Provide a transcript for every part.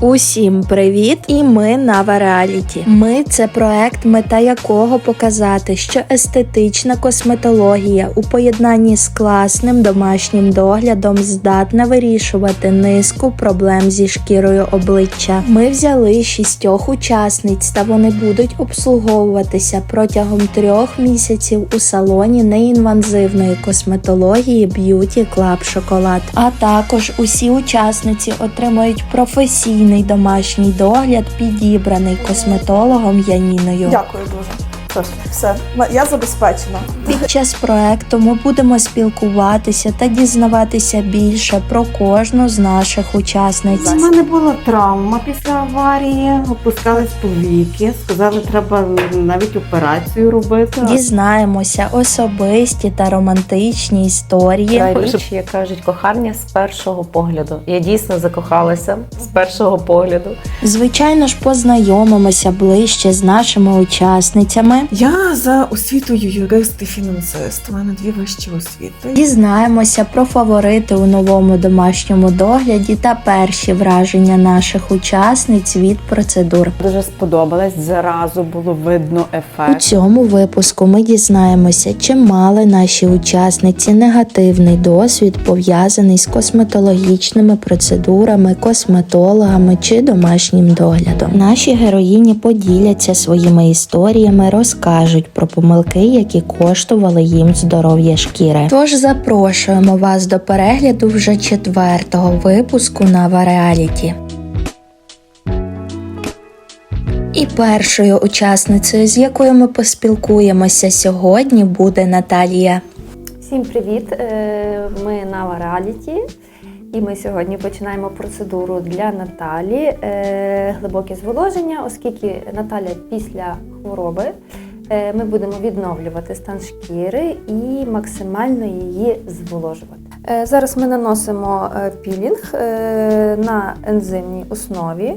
Усім привіт! І ми Нава Реаліті. Ми це проект, мета якого показати, що естетична косметологія у поєднанні з класним домашнім доглядом здатна вирішувати низку проблем зі шкірою обличчя. Ми взяли шістьох учасниць, та вони будуть обслуговуватися протягом трьох місяців у салоні неінвазивної косметології Beauty Club Шоколад. А також усі учасниці отримають професійний домашній догляд, підібраний косметологом Яніною. Дякую дуже. Тож, все, я забезпечена. Під час проекту ми будемо спілкуватися та дізнаватися більше про кожну з наших учасниць. У мене була травма після аварії, опускались повіки, сказали, треба навіть операцію робити. Дізнаємося особисті та романтичні історії. Та річ, як кажуть, кохання з першого погляду. Я дійсно закохалася з першого погляду. Звичайно ж, познайомимося ближче з нашими учасницями. Я за освітою юрист і фінансист. У мене дві вищі освіти. Дізнаємося про фаворити у новому домашньому догляді та перші враження наших учасниць від процедур. Дуже сподобалась. Зразу було видно У цьому випуску ми дізнаємося, чи мали наші учасниці негативний досвід пов'язаний з косметологічними процедурами, косметологами чи домашнім доглядом. Наші героїні поділяться своїми історіями, розкажуть про помилки, які коштували їм здоров'я шкіри. Тож запрошуємо вас до перегляду вже четвертого випуску на Реаліті. І першою учасницею, з якою ми поспілкуємося сьогодні, буде Наталія. Всім привіт! Е, Ми Нава Реаліті, і ми сьогодні починаємо процедуру для Наталі е, глибоке зволоження, оскільки Наталя після хвороби. Е, Ми будемо відновлювати стан шкіри і максимально її зволожувати. Е, Зараз ми наносимо е, пілінг на ензимній основі.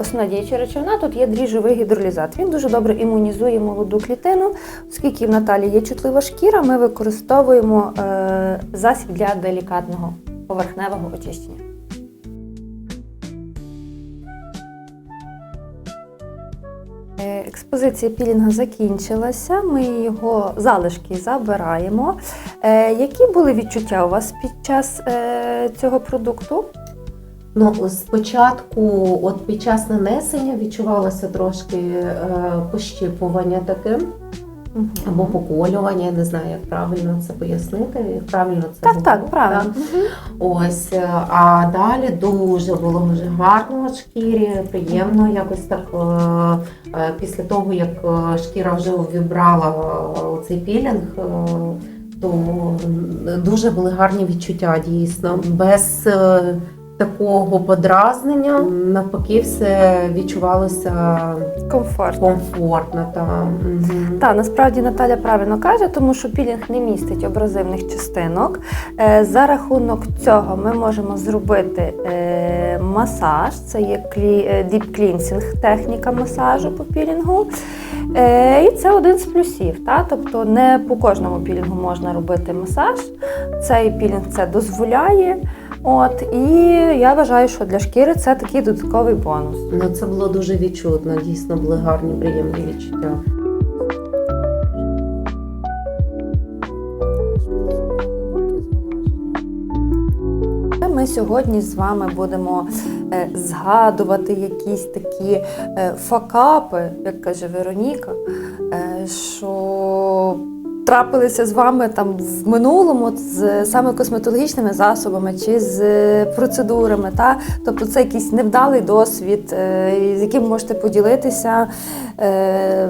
Основна діюча речовина тут є дріжджовий гідролізат. Він дуже добре імунізує молоду клітину. Оскільки в Наталі є чутлива шкіра, ми використовуємо засіб для делікатного поверхневого очищення. Експозиція пілінга закінчилася. Ми його залишки забираємо. Е, Які були відчуття у вас під час е, цього продукту? Ну, спочатку, от під час нанесення відчувалося трошки е, пощипування таке, або поколювання, я не знаю, як правильно це пояснити, як правильно це Так, було, так, правильно. Ось, е, а далі дуже було дуже гарно шкірі, приємно якось так. е, е, Після того, як шкіра вже увібрала цей пілінг, то дуже були гарні відчуття дійсно. Без такого подразнення навпаки все відчувалося Комфортно. комфортно. Та, мгм. Так, насправді Наталя правильно каже, тому що пілінг не містить абразивних частинок. Е, За рахунок цього ми можемо зробити е, масаж, це є клі- е, deep cleansing техніка масажу по пілінгу. І це один з плюсів. Та? Тобто не по кожному пілінгу можна робити масаж. Цей пілінг це дозволяє. От, і я вважаю, що для шкіри це такий додатковий бонус. Ну, це було дуже відчутно, дійсно були гарні, приємні відчуття. Ми сьогодні з вами будемо е, згадувати якісь такі е, факапи, як каже Вероніка, е, що трапилися з вами там в минулому з саме косметологічними засобами чи з процедурами. Та? Тобто це якийсь невдалий досвід, е, з яким можете поділитися е,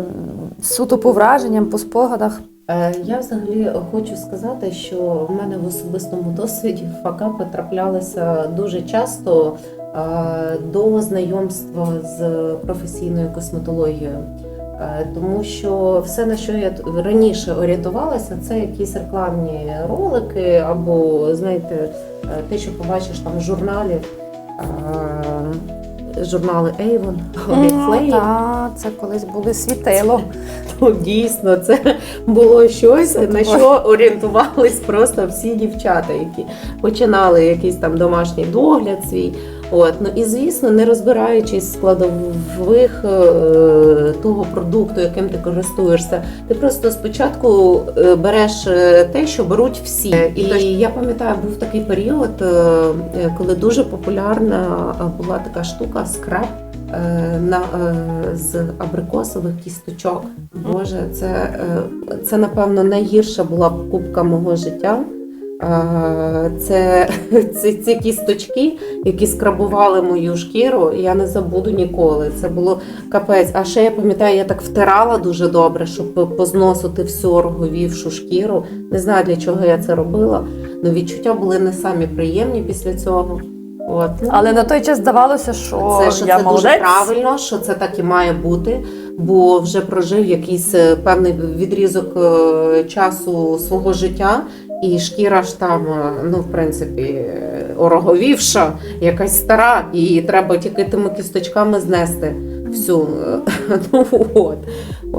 суто по враженням, по спогадах. Е, Я взагалі хочу сказати, що в мене в особистому досвіді факапи траплялися дуже часто до знайомства з професійною косметологією. Е, Тому що все, на що я раніше орієнтувалася, це якісь рекламні ролики або, знаєте, е, те, що побачиш там в журналі, е, журнали Avon, Oriflame. Так, це колись були світило. Ну, дійсно, це було щось, Це на що орієнтувались просто всі дівчата, які починали якийсь там домашній догляд свій. От ну і звісно, не розбираючись складових е, того продукту, яким ти користуєшся, ти просто спочатку е, береш е, те, що беруть всі. І я пам'ятаю, був такий період, коли дуже популярна була така штука скраб. На з абрикосових кісточок. Боже, це, це напевно найгірша була покупка мого життя. Це, це ці кісточки, які скрабували мою шкіру, я не забуду ніколи. Це було капець. А ще я пам'ятаю, я так втирала дуже добре, щоб позносити всю роговівшу шкіру. Не знаю для чого я це робила. але відчуття були не самі приємні після цього. От. Але на той час здавалося, що Це що я це молодець. дуже правильно, що це так і має бути, бо вже прожив якийсь е, певний відрізок е, часу свого життя, і шкіра ж там, е, ну в принципі, е, ороговівша, якась стара, і треба тільки тими кісточками знести всю. е, Ну от.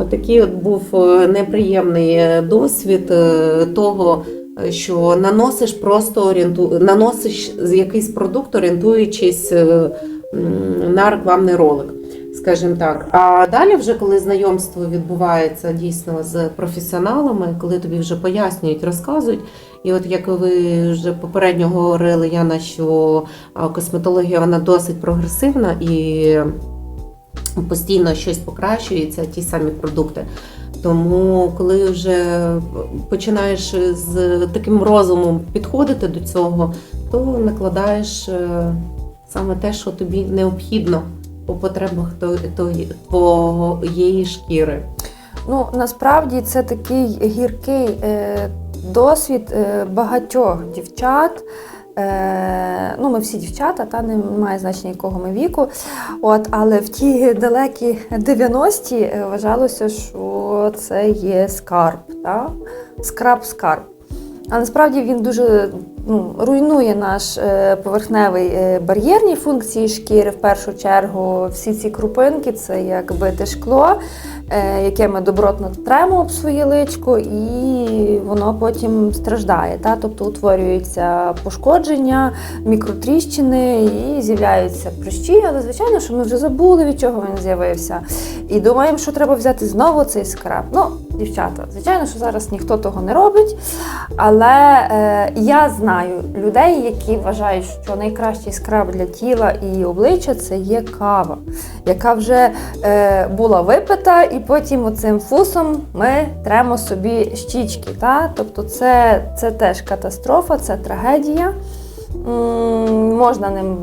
Такий от був неприємний досвід того. Що наносиш просто орієнту... наносиш якийсь продукт, орієнтуючись на рекламний ролик, скажімо так. А далі, вже коли знайомство відбувається дійсно з професіоналами, коли тобі вже пояснюють, розказують. І от як ви вже попередньо говорили, Яна, що косметологія вона досить прогресивна і постійно щось покращується, ті самі продукти. Тому, коли вже починаєш з таким розумом підходити до цього, то накладаєш е, саме те, що тобі необхідно по потребах твоєї шкіри. Ну насправді це такий гіркий е, досвід е, багатьох дівчат. Е, ну, ми всі дівчата, та немає значення якого ми віку. От, але в ті далекі 90-ті е, вважалося, що це є скарб, та? скраб-скарб. А насправді він дуже ну, руйнує наш е, поверхневий е, бар'єрні функції шкіри. В першу чергу всі ці крупинки це як бите шкло, е, яке ми добротно тремо об своє личко, і воно потім страждає. Та? Тобто утворюються пошкодження, мікротріщини і з'являються прищі, але звичайно, що ми вже забули, від чого він з'явився. І думаємо, що треба взяти знову цей скраб. Ну, дівчата, звичайно, що зараз ніхто того не робить. Але е, я знаю людей, які вважають, що найкращий скраб для тіла і обличчя це є кава, яка вже е, була випита, і потім оцим фусом ми тремо собі щічки. Та? Тобто це, це теж катастрофа, це трагедія. М, можна ним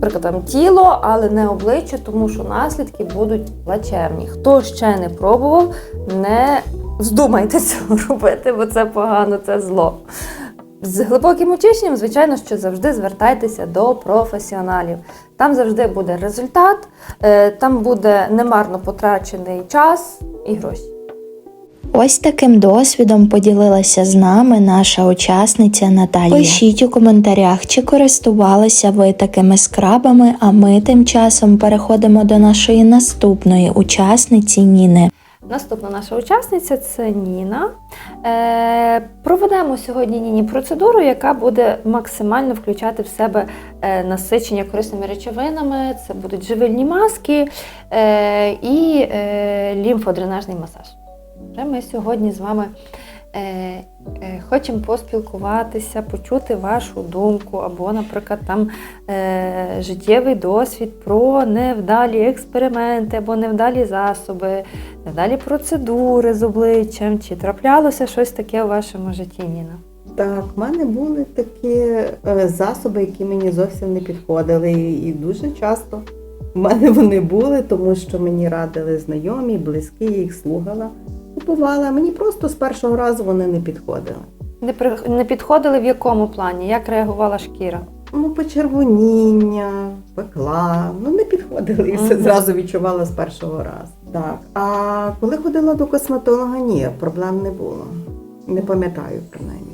наприклад, там тіло, але не обличчя, тому що наслідки будуть плачевні. Хто ще не пробував, не вздумайте цього робити, бо це погано, це зло. З глибоким очищенням, звичайно, що завжди звертайтеся до професіоналів. Там завжди буде результат, е, там буде немарно потрачений час і гроші. Ось таким досвідом поділилася з нами наша учасниця Наталія. Пишіть у коментарях, чи користувалися ви такими скрабами, а ми тим часом переходимо до нашої наступної учасниці Ніни. Наступна наша учасниця це Ніна. Е, проведемо сьогодні Ніні процедуру, яка буде максимально включати в себе е, насичення корисними речовинами. Це будуть живильні маски е, і е, лімфодренажний масаж. Ми сьогодні з вами хочемо поспілкуватися, почути вашу думку, або, наприклад, там е, життєвий досвід про невдалі експерименти або невдалі засоби, невдалі процедури з обличчям. Чи траплялося щось таке у вашому житті, Ніна? Так, в мене були такі е, засоби, які мені зовсім не підходили. І, дуже часто в мене вони були, тому що мені радили знайомі, близькі, їх слухала, купувала. Мені просто з першого разу вони не підходили. Не, при- не підходили в якому плані? Як реагувала шкіра? Ну, почервоніння, пекла, ну не підходили і все зразу відчувала з першого разу. Так. А коли ходила до косметолога, ні, проблем не було. Не пам'ятаю принаймні.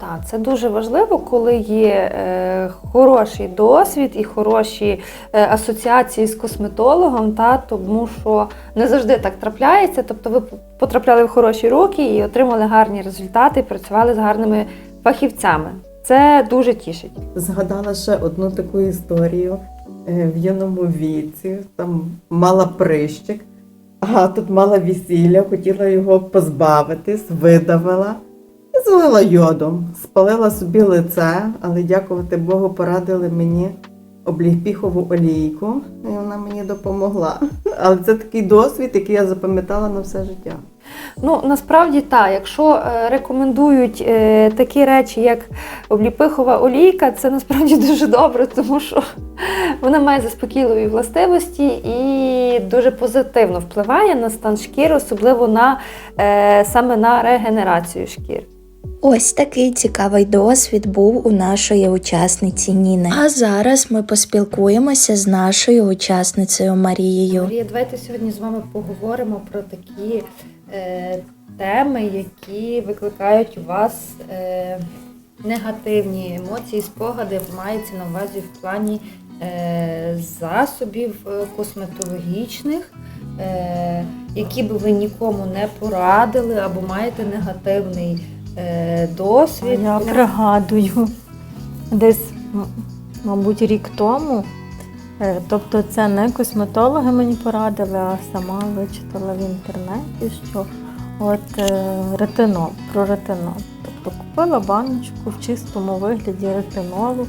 Так, це дуже важливо, коли є е, хороший досвід і хороші е, асоціації з косметологом, та, тому що не завжди так трапляється. Тобто ви потрапляли в хороші руки і отримали гарні результати, працювали з гарними фахівцями. Це дуже тішить. Згадала ще одну таку історію Е, в юному віці. Там мала прищик, а тут мала весілля, хотіла його позбавитись, видавила злила йодом. Спалила собі лице, але дякувати Богу, порадили мені облігпіхову олійку, і вона мені допомогла. Але це такий досвід, який я запам'ятала на все життя. Ну насправді так, якщо е, рекомендують е, такі речі, як обліпихова олійка, це насправді дуже добре, тому що вона має заспокійливі властивості і дуже позитивно впливає на стан шкіри, особливо на е, саме на регенерацію шкіри. Ось такий цікавий досвід був у нашої учасниці Ніни. А зараз ми поспілкуємося з нашою учасницею Марією. Марія, давайте сьогодні з вами поговоримо про такі е, теми, які викликають у вас е, негативні емоції, спогади, мається на увазі в плані е, засобів е, косметологічних, е, які би ви нікому не порадили або маєте негативний досвід. Я пригадую десь, мабуть, рік тому. Е, Тобто це не косметологи мені порадили, а сама вичитала в інтернеті, що от е, ретинол, про ретинол. Тобто купила баночку в чистому вигляді ретинолу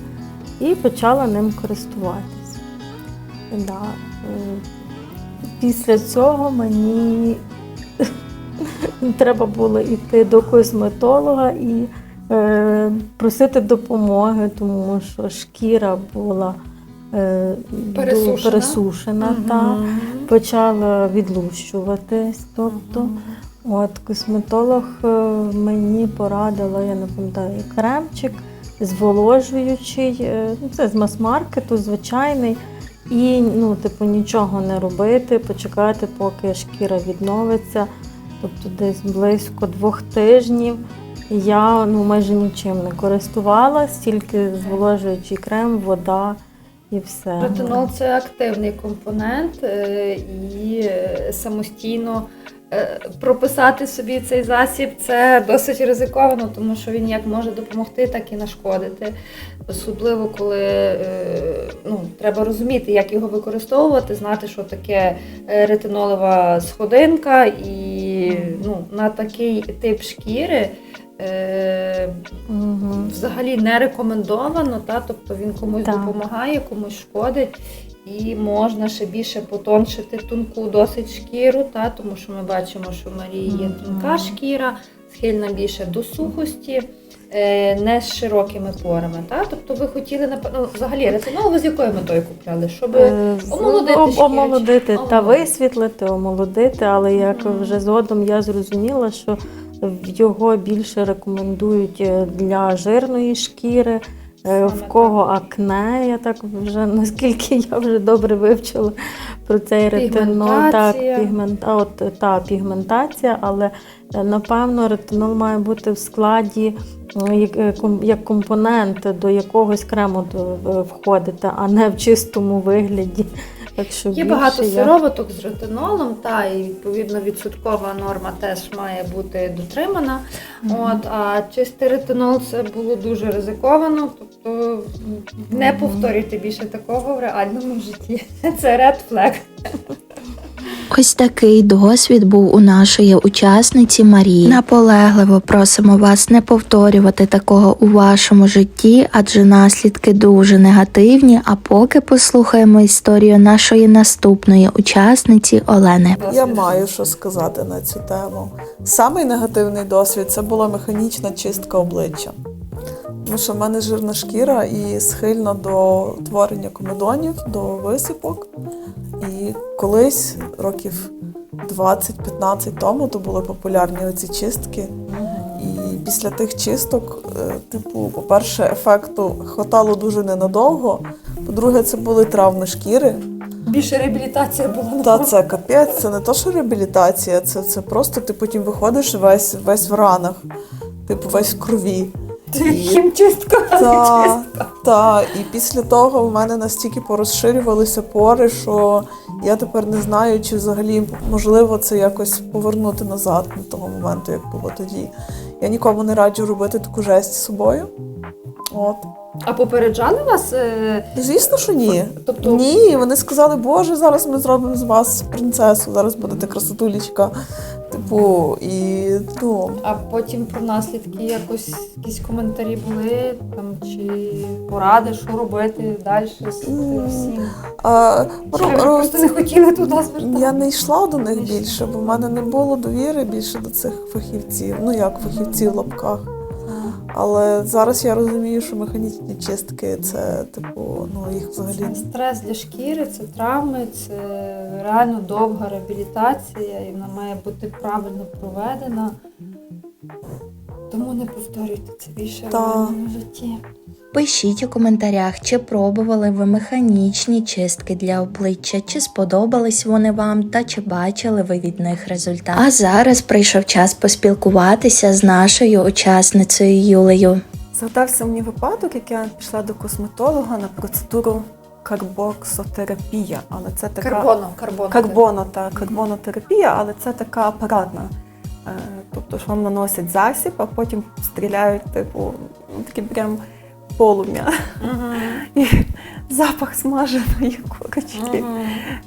і почала ним користуватися. Да. е, Після цього мені треба було йти до косметолога і е, просити допомоги, тому що шкіра була е, Пересушена. пересушена та почала відлущуватись. Тобто, от косметолог е, мені порадила, я не пам'ятаю, кремчик зволожуючий, е, ну, це з мас-маркету, звичайний. І ну, типу, нічого не робити, почекати, поки шкіра відновиться. Тобто десь близько двох тижнів я ну, майже нічим не користувалась, тільки зволожуючий крем, вода і все. Ретинол це активний компонент, е, і е, самостійно е, прописати собі цей засіб це досить ризиковано, тому що він як може допомогти, так і нашкодити. Особливо коли ну, треба розуміти, як його використовувати, знати, що таке ретинолова сходинка, і ну, на такий тип шкіри. е, угу. взагалі не рекомендовано, та, тобто він комусь Так. допомагає, комусь шкодить. І можна ще більше потоншити тонку досить шкіру, та, тому що ми бачимо, що в Марії є тонка шкіра, схильна більше до сухості, не з широкими порами. Та? Тобто ви хотіли, напевно, взагалі ретинол ви з якою метою купляли? Щоб Е, омолодити шкіру омолодити та висвітлити, омолодити, але як вже згодом я зрозуміла, що його більше рекомендують е, для жирної шкіри. е, В кого акне, я так вже наскільки я вже добре вивчила про цей ретинол. Так, Пігментація. пігмент, от е, та пігментація, але е, напевно ретинол має бути в складі е, як, е, як компонент до якогось крему е, входити, а не в чистому вигляді. Так що Є багато я- сироваток з ретинолом, та і відповідно відсоткова норма теж має бути дотримана. От, а чистий ретинол це було дуже ризиковано. Тобто не повторюйте більше такого в реальному житті. Це red flag. Ось такий досвід був у нашої учасниці Марії. Наполегливо просимо вас не повторювати такого у вашому житті, адже наслідки дуже негативні. А поки послухаємо історію нашої наступної учасниці Олени. Я маю що сказати на цю тему. Самий негативний досвід це була механічна чистка обличчя. Тому що в мене жирна шкіра і схильна до творення комедонів, до висипок. І колись, років 20-15 тому, то були популярні оці чистки. І після тих чисток, е, типу, по-перше, ефекту хватало дуже ненадовго. По-друге, це були травми шкіри. Більше реабілітація була Та це капець, це не то, що реабілітація, це, це просто ти потім виходиш весь, весь в ранах, типу весь в крові. Хімчистка. Та, та, і після того в мене настільки порозширювалися пори, що я тепер не знаю, чи взагалі можливо це якось повернути назад до того моменту, як було тоді. Я нікому не раджу робити таку жесть з собою. От. А попереджали вас? е, Звісно, що ні. Тобто Ні, вони сказали, Боже, зараз ми зробимо з вас принцесу, зараз будете красотулечка. Типу, і ну, А потім про наслідки якось якісь коментарі були там чи поради, що робити далі з цим всім. а, Чи ви ро- ро- просто не хотіли туди звертати? я не йшла до них більше, бо в мене не було довіри більше до цих фахівців. Ну як фахівців в лапках. Але зараз я розумію, що механічні чистки це, типу, ну їх взагалі Це стрес для шкіри, це травми, це реально довга реабілітація, і вона має бути правильно проведена. Тому не повторюйте це більше в житті. Пишіть у коментарях, чи пробували ви механічні чистки для обличчя, чи сподобались вони вам, та чи бачили ви від них результат. А зараз прийшов час поспілкуватися з нашою учасницею Юлею. Згадався мені випадок, як я пішла до косметолога на процедуру карбоксотерапія, але це така Карбоно, карбоно. карбоно та карбонотерапія, але це така апаратна. Е, Тобто, що вам наносять засіб, а потім стріляють, типу, ну, таке прям полум'я. І запах смаженої курочки.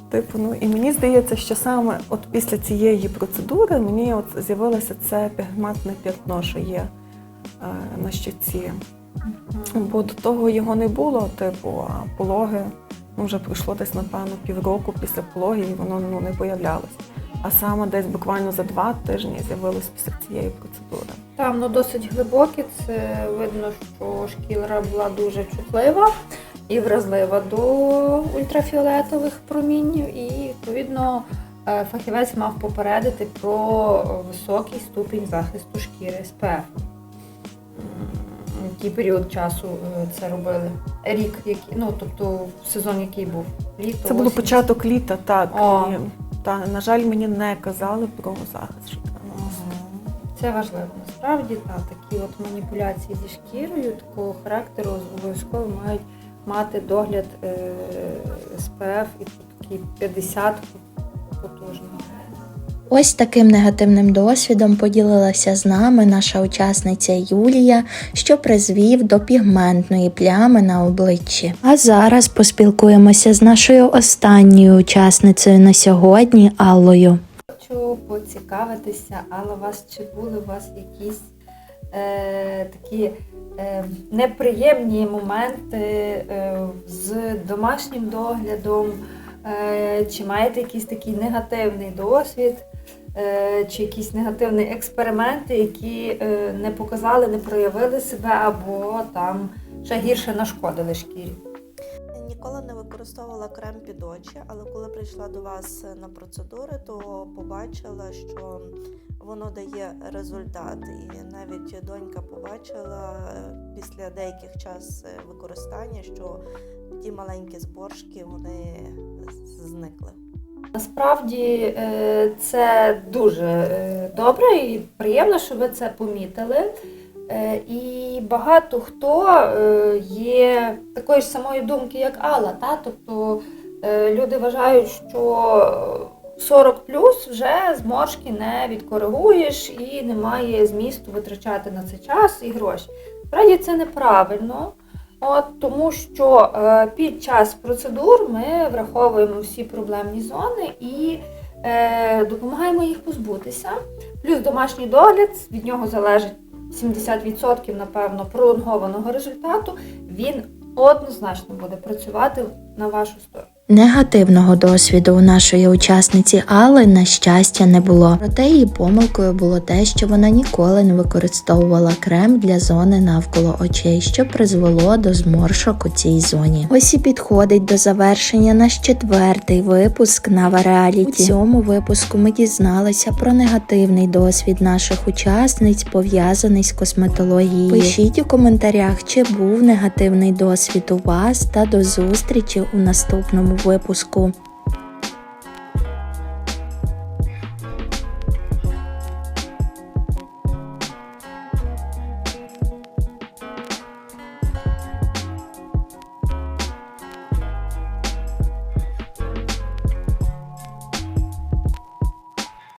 Типу, ну і мені здається, що саме от після цієї процедури мені от з'явилося це пігментне п'ятно, що є е, на щоці. Бо до того його не було, типу, а пологи ну, вже пройшло десь, напевно, півроку після пологи, і воно ну, не появлялось. А саме десь буквально за два тижні з'явилось після цієї процедури. Там ну, досить глибокі, це видно, що шкіра була дуже чутлива і вразлива до ультрафіолетових промінів, і відповідно е, фахівець мав попередити про високий ступінь захисту шкіри СПФ. Який період часу е, це робили? Рік, який, ну тобто сезон, який був? Літо, Це було осінь? початок літа, так. О. Та, на жаль, мені не казали про захист. Це важливо. Насправді та такі от маніпуляції зі шкірою такого характеру обов'язково мають мати догляд е, СПФ і такий 50 потужний. Ось таким негативним досвідом поділилася з нами наша учасниця Юлія, що призвів до пігментної плями на обличчі. А зараз поспілкуємося з нашою останньою учасницею на сьогодні Аллою. Хочу поцікавитися, але у вас чи були у вас якісь е, такі е, неприємні моменти е, з домашнім доглядом? Е, чи маєте якийсь такий негативний досвід, чи якісь негативні експерименти, які е, не показали, не проявили себе, або там ще гірше нашкодили шкірі? Ніколи не використовувала крем під очі, але коли прийшла до вас на процедури, то побачила, що воно дає результат. І навіть донька побачила е, після деяких час е, використання, що ті маленькі зборшки вони зникли. Насправді е, це дуже е, добре і приємно, що ви це помітили. Е, І багато хто є такої ж самої думки, як Алла. Та? Тобто люди вважають, що 40 плюс вже зморшки не відкоригуєш і немає змісту витрачати на це час і гроші. Справді це неправильно. От, тому що е, під час процедур ми враховуємо всі проблемні зони і е, допомагаємо їх позбутися. Плюс домашній догляд, від нього залежить 70% напевно пролонгованого результату. Він однозначно буде працювати на вашу сторону. Негативного досвіду у нашої учасниці Алли, на щастя, не було. Проте її помилкою було те, що вона ніколи не використовувала крем для зони навколо очей, що призвело до зморшок у цій зоні. Ось і підходить до завершення наш четвертий випуск Нава Реаліті. У цьому випуску ми дізналися про негативний досвід наших учасниць, пов'язаний з косметологією. Пишіть у коментарях, чи був негативний досвід у вас, та до зустрічі у наступному випуску.